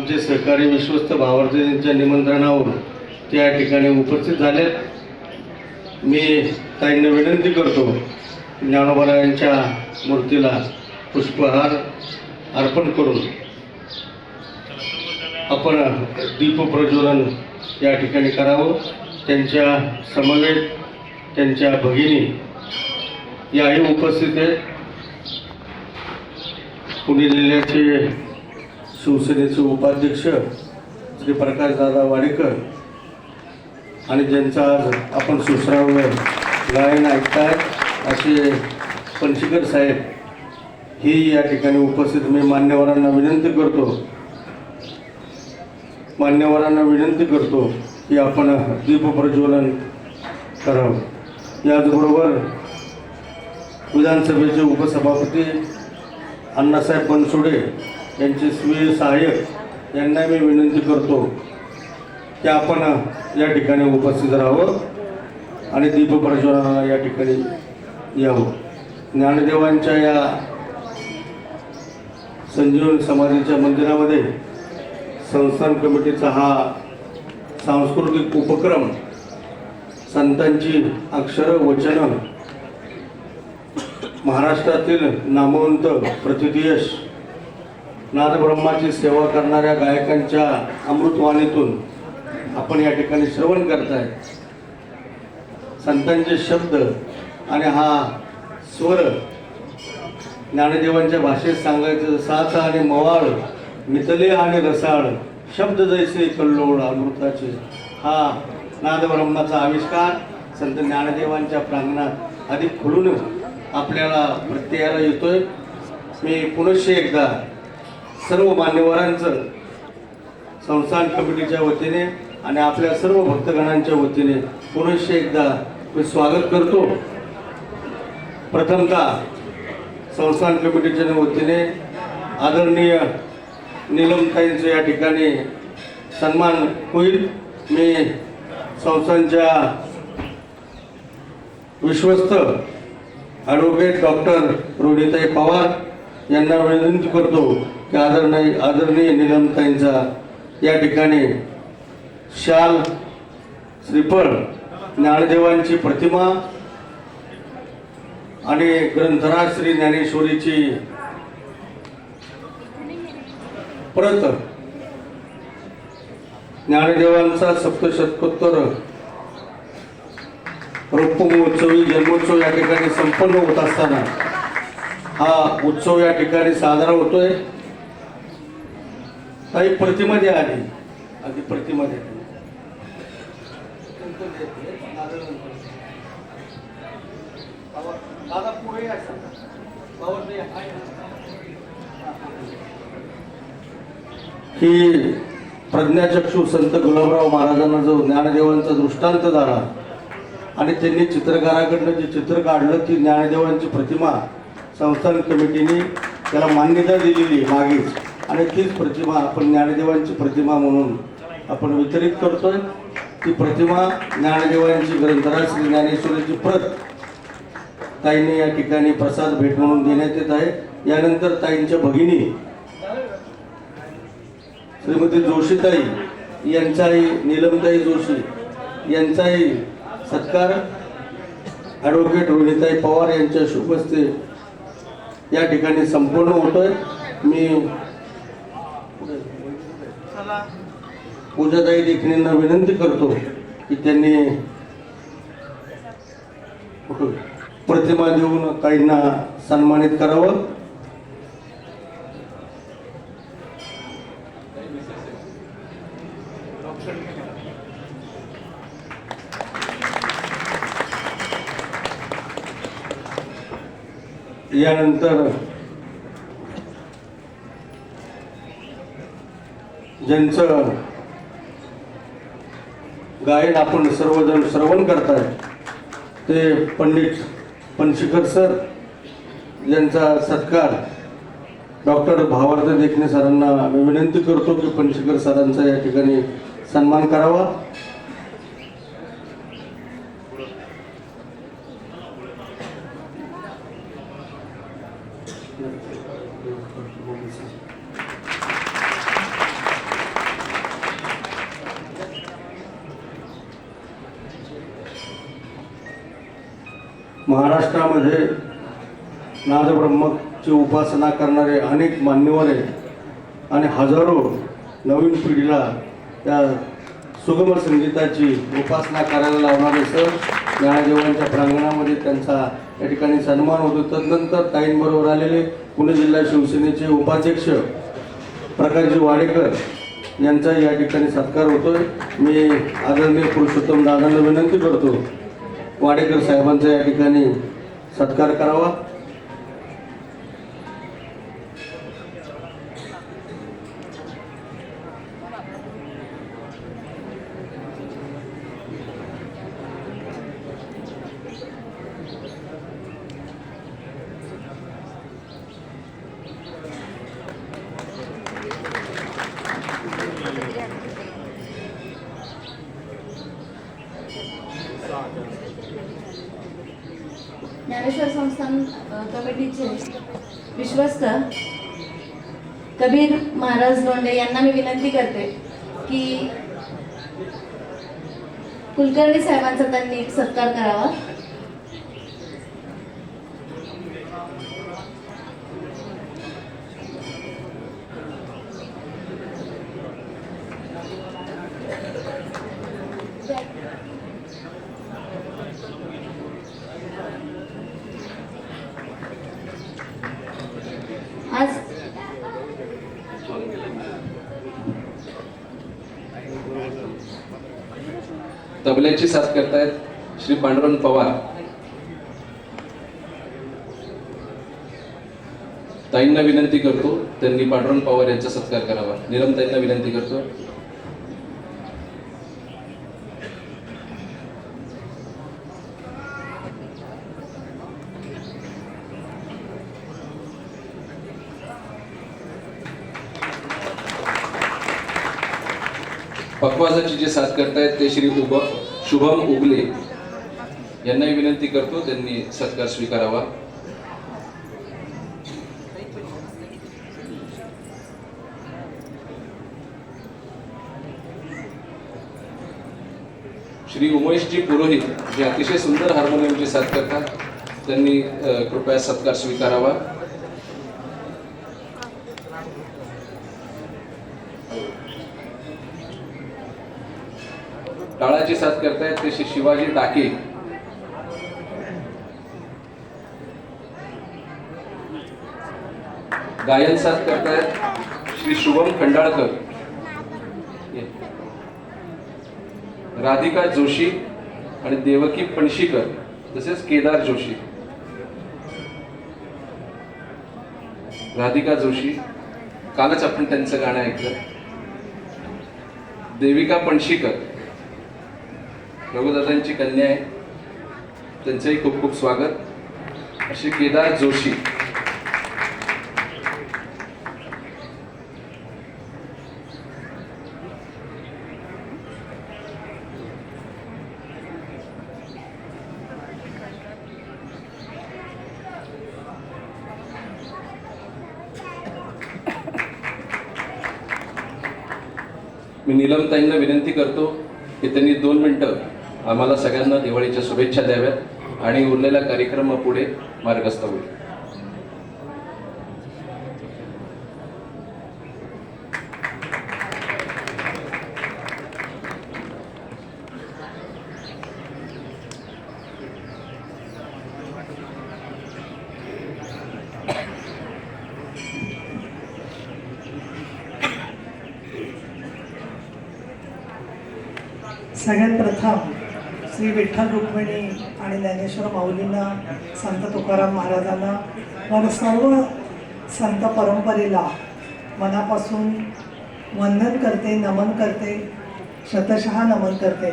आमचे सहकारी विश्वस्त भावार्थींच्या निमंत्रणावर त्या ठिकाणी उपस्थित झाले मी ताईंना विनंती करतो ज्ञानोबरायांच्या मूर्तीला पुष्पहार अर्पण करून आपण दीपप्रज्वलन या ठिकाणी करावं. त्यांच्या समवेत त्यांच्या भगिनी याही उपस्थित आहेत. पुणे जिल्ह्याचे शिवसेनेचे उपाध्यक्ष श्री प्रकाशदादा वाडेकर आणि ज्यांचा आज आपण सुश्राव्य गायन ऐकताय असे पणशीकर साहेब ही या ठिकाणी उपस्थित मी मान्यवरांना विनंती करतो. मान्यवरांना विनंती करतो की आपण दीपप्रज्वलन करावं. याचबरोबर विधानसभेचे उपसभापती अण्णासाहेब बनसोडे यांचे स्वीय सहाय्यक यांना मी विनंती करतो की आपण या ठिकाणी उपस्थित राहावं आणि दीपप्रज्वलनाला या ठिकाणी यावं. ज्ञानदेवांच्या या संजीवन समाधीच्या मंदिरामध्ये संस्थान कमिटीचा हा सांस्कृतिक उपक्रम संतांची अक्षरं वचनं महाराष्ट्रातील नामवंत प्रतिथयश नादब्रह्माची सेवा करणाऱ्या गायकांच्या अमृतवाणीतून आपण या ठिकाणी श्रवण करताय. संतांचे शब्द आणि हा स्वर ज्ञानदेवांच्या भाषेत सांगायचं साथ आणि मवाळ मितले आणि रसाळ शब्द जैसे कल्लोळ अमृताचे हा नादब्रह्माचा आविष्कार संत ज्ञानदेवांच्या प्रांगणात अधिक खुलून आपल्याला प्रत्ययाला येतोय. मी पुनश्च एकदा सर्व मान्यवरांचं संस्थान कमिटीच्या वतीने आणि आपल्या सर्व भक्तगणांच्या वतीने पुनश्च एकदा मी स्वागत करतो. प्रथमतः संस्थान कमिटीच्या वतीने आदरणीय निलमताईंचं या ठिकाणी सन्मान होईल. मी संस्थांच्या विश्वस्त ॲडव्होकेट डॉक्टर रोहिताई पवार यांना विनंती करतो. की आदरणीय आदरणीय निलमताईंचा या ठिकाणी शाल श्रीफळ ज्ञानदेवांची प्रतिमा आणि ग्रंथराज श्री ज्ञानेश्वरीची परत ज्ञानदेवांचा सप्तशतकोत्तर रौप्य महोत्सवी जन्मोत्सव या ठिकाणी संपन्न होत असताना हा उत्सव या ठिकाणी साजरा होतोय. काही प्रतिमध्ये आली. अगदी प्रतिमध्ये दादा पुढे की प्रज्ञाचक्षू संत गुलाबराव महाराजांना जो ज्ञानदेवांचा दृष्टांत झाला आणि त्यांनी चित्रकाराकडनं जे चित्र काढलं ती ज्ञानदेवांची प्रतिमा संस्थान कमिटीने त्याला मान्यता दिलेली मागेच. आणि तीच प्रतिमा आपण ज्ञानदेवांची प्रतिमा म्हणून आपण वितरित करतोय. ती प्रतिमा ज्ञानदेवांची ग्रंथराज श्री ज्ञानेश्वरीची प्रत ताईंनी या ठिकाणी प्रसाद भेट म्हणून देण्यात येत आहे. यानंतर ताईंच्या भगिनी श्रीमती जोशीताई यांचाही नीलमताई जोशी यांचाही सत्कार. ॲडव्होकेट रोहिताई पवार यांच्या शुभस्ते या ठिकाणी संपूर्ण होतोय. मी पूजाताई देखणींना विनंती करतो की त्यांनी प्रतिमा देऊन काहींना सन्मानित करावं. यानंतर ज्यांचं गायन आपण सर्वजण श्रवण करताय ते पंडित पणशिखर सर यांचा सत्कार डॉक्टर भावार्थ देखणे सरांना विनंती करतो की पणशिखर सरांचा या ठिकाणी सन्मान करावा. महाराष्ट्रामध्ये नादब्रह्मची उपासना करणारे अनेक मान्यवर आहेत आणि हजारो नवीन पिढीला त्या सुगम संगीताची उपासना करायला लावणारे सर ज्ञानदेवांच्या प्रांगणामध्ये त्यांचा या ठिकाणी सन्मान होतो. तदनंतर ताईंबरोबर आलेले पुणे जिल्हा शिवसेनेचे उपाध्यक्ष प्रकाशजी वाडेकर यांचा या ठिकाणी सत्कार होतोय. मी आदरणीय पुरुषोत्तम दादांना विनंती करतो वाडेकर साहेबांचा या ठिकाणी सत्कार करावा ज्ञानेश्वर संस्थान अ, विश्वस्त. कबीर महाराज लोंढे यांना मी विनंती करते की कुलकर्णी साहेबांचा त्यांनी सत्कार करावा आज तबल्याची साथ करतायत श्री पांडुरंग पवार. ताईंना विनंती करतो त्यांनी पांडुरंग पवार यांचा सत्कार करावा. निरम ताईंना विनंती करतो. पकवाजाची जे साथ करतायत ते श्री उब शुभम उगले यांनाही विनंती करतो त्यांनी सत्कार स्वीकारावा. श्री उमेशजी पुरोहित जे अतिशय सुंदर हार्मोनियमची साथ करतात. त्यांनी कृपया सत्कार स्वीकारावा. साथ श्री शिवाजी डाके गायन साथ करतायत श्री शुभम खंडाळकर. राधिका जोशी आणि देवकी पणशीकर तसेच केदार जोशी. राधिका जोशी कालच आपण त्यांचं गाणं ऐकलं. देविका पणशीकर. रघुदादांची कन्या आहे. त्यांचंही खूप खूप स्वागत. असे केदार जोशी. मी नीलमताईंना विनंती करतो की त्यांनी दोन मिनटं आम्हाला सगळ्यांना दिवाळीच्या शुभेच्छा द्याव्यात आणि उरलेला कार्यक्रम पुढे मार्गस्थ होईल. सगळ्यात प्रथम श्री विठ्ठल रुक्मिणी आणि ज्ञानेश्वर माऊलींना संत तुकाराम महाराजांना मला सर्व संत परंपरेला मनापासून वंदन करते नमन करते शतशः नमन करते.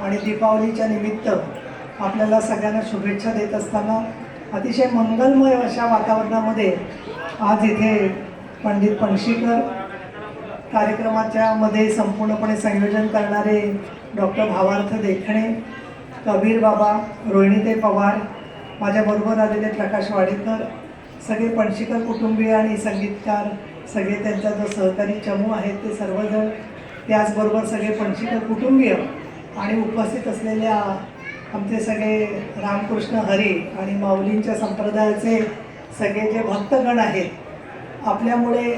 आणि दीपावलीच्या निमित्त आपल्याला सगळ्यांना शुभेच्छा देत असताना अतिशय मंगलमय अशा वातावरणामध्ये आज इथे पंडित पणशीकर कार्यक्रमाच्या मध्ये संपूर्णपणे संयोजन करणारे डॉक्टर भावार्थ देखणे कबीर बाबा रोहिणीते पवार माझ्याबरोबर आलेले प्रकाश वाडेकर सगळे पणशीकर कुटुंबीय आणि संगीतकार सगळे त्यांचा जो सहकारी चमू आहेत ते सर्वजण त्याचबरोबर सगळे पणशीकर कुटुंबीय आणि उपस्थित असलेल्या आमचे सगळे रामकृष्ण हरी आणि माऊलींच्या संप्रदायाचे सगळे जे भक्तगण आहेत आपल्यामुळे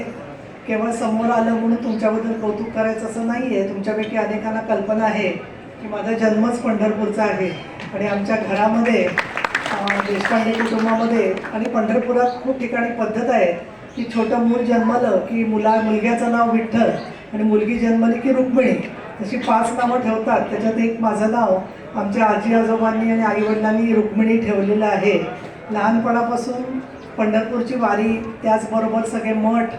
केवळ समोर आलं म्हणून तुमच्याबद्दल कौतुक करायचं असं नाही आहे तुमच्यापैकी अनेकांना कल्पना आहे की माझा जन्मच पंढरपूरचा आहे. आणि आमच्या घरामध्ये देशपांडे कुटुंबामध्ये आणि पंढरपुरात खूप ठिकाणी पद्धत आहे की छोटं मूल जन्मलं की मुला मुलग्याचं नाव विठ्ठल आणि मुलगी जन्मली की रुक्मिणी. अशी पाच नावं ठेवतात. त्याच्यात एक माझं नाव आमच्या आजी आजोबांनी आणि आईवडिलांनी रुक्मिणी ठेवलेलं आहे. लहानपणापासून पंढरपूरची वारी त्याचबरोबर सगळे मठ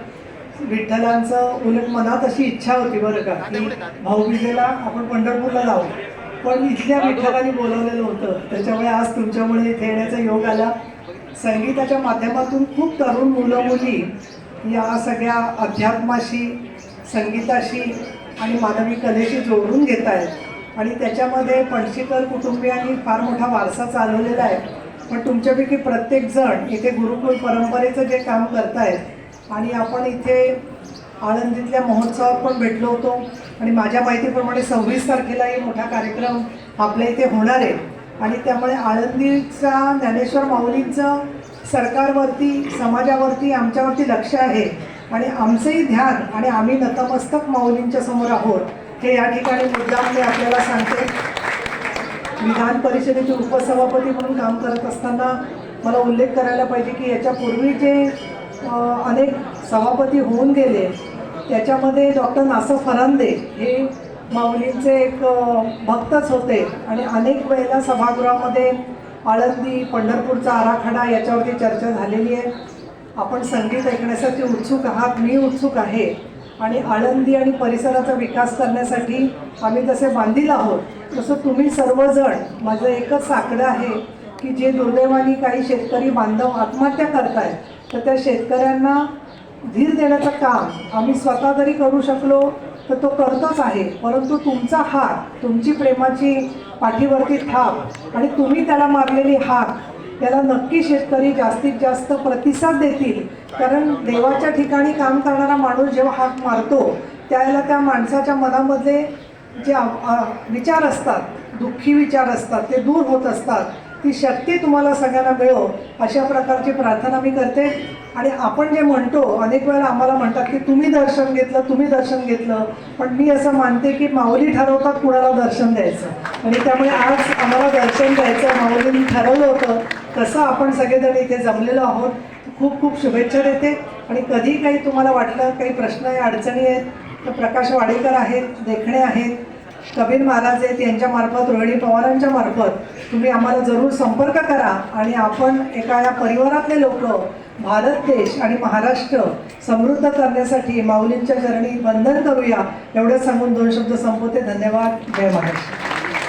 विठ्ठलांचं उलट मनात अशी इच्छा होती बरं का की भाऊबीजेला आपण पंढरपूरला जाऊ पण इथल्या विठ्ठलाने बोलवलेलं होतं. त्याच्यामुळे आज तुमच्यामुळे इथे येण्याचा योग आला. संगीताच्या माध्यमातून खूप तरुण मुलं मुली या सगळ्या अध्यात्माशी संगीताशी आणि मानवी कलेशी जोडून घेत आहेत. आणि त्याच्यामध्ये पणशीकर कुटुंबियांनी फार मोठा वारसा चालवलेला आहे. पण तुमच्यापैकी प्रत्येकजण इथे गुरुकुल परंपरेचं जे काम करतायत आणि आपण इथे आळंदीतल्या महोत्सवात पण भेटलो होतो. आणि माझ्या माहितीप्रमाणे सव्वीस तारखेलाही मोठा कार्यक्रम आपल्या इथे होणार आहे. आणि त्यामुळे आळंदीचा ज्ञानेश्वर माऊलींचं सरकारवरती समाजावरती आमच्यावरती लक्ष आहे. आणि आमचंही ध्यान आणि आम्ही नतमस्तक माऊलींच्या समोर आहोत. हे या ठिकाणी मुद्दाम मी आपल्याला सांगते. विधान परिषदेचे उपसभापती म्हणून काम करत असताना मला उल्लेख करायला पाहिजे की याच्यापूर्वी जे अनेक सभापती होऊन गेले. त्याच्यामध्ये डॉक्टर नासर फरांदे हे माऊलींचे एक भक्तच होते. आणि अनेक वेळेला सभागृहामध्ये आळंदी पंढरपूरचा आराखडा याच्यावरती चर्चा झालेली आहे. आपण संगीत ऐकण्यासाठी उत्सुक आहात मी उत्सुक आहे. आणि आळंदी आणि परिसराचा विकास करण्यासाठी आम्ही जसे बांधील आहोत तसं तुम्ही सर्वजण माझं एकच साकडं आहे की जे दुर्दैवानी काही शेतकरी बांधव आत्महत्या करतायत तर त्या शेतकऱ्यांना धीर देण्याचं काम आम्ही स्वतः जरी करू शकलो तर तो करतोच आहे. परंतु तुमचा हात तुमची प्रेमाची पाठीवरती थाप आणि तुम्ही त्याला मारलेली हाक त्याला नक्की शेतकरी जास्तीत जास्त प्रतिसाद देतील. कारण देवाच्या ठिकाणी काम करणारा माणूस जेव्हा हाक मारतो त्यावेळेला त्या माणसाच्या मनामधले जे विचार असतात दुःखी विचार असतात ते दूर होत असतात. ती शक्ती तुम्हाला सगळ्यांना मिळो अशा प्रकारची प्रार्थना मी करते. आणि आपण जे म्हणतो अनेक वेळेला आम्हाला म्हणतात की तुम्ही दर्शन घेतलं तुम्ही दर्शन घेतलं. पण मी असं मानते की माऊली ठरवतात कुणाला दर्शन द्यायचं. आणि त्यामुळे आज आम्हाला दर्शन द्यायचं माऊलींनी ठरवलं होतं. तसं आपण सगळेजण इथे जमलेलो आहोत. खूप खूप शुभेच्छा देते. आणि कधी काही तुम्हाला वाटलं काही प्रश्न आहे अडचणी आहेत तर प्रकाश वाडेकर आहेत देखणे आहेत कबीर महाराज आहेत यांच्यामार्फत रोहिणी पवारांच्या मार्फत तुम्ही आम्हाला जरूर संपर्क करा आणि आपण एका या परिवारातले लोक भारत देश आणि महाराष्ट्र समृद्ध करण्यासाठी माऊलींच्या चरणी बंधन करूया. एवढं सांगून दोन शब्द संपवते. धन्यवाद. जय महाराष्ट्र.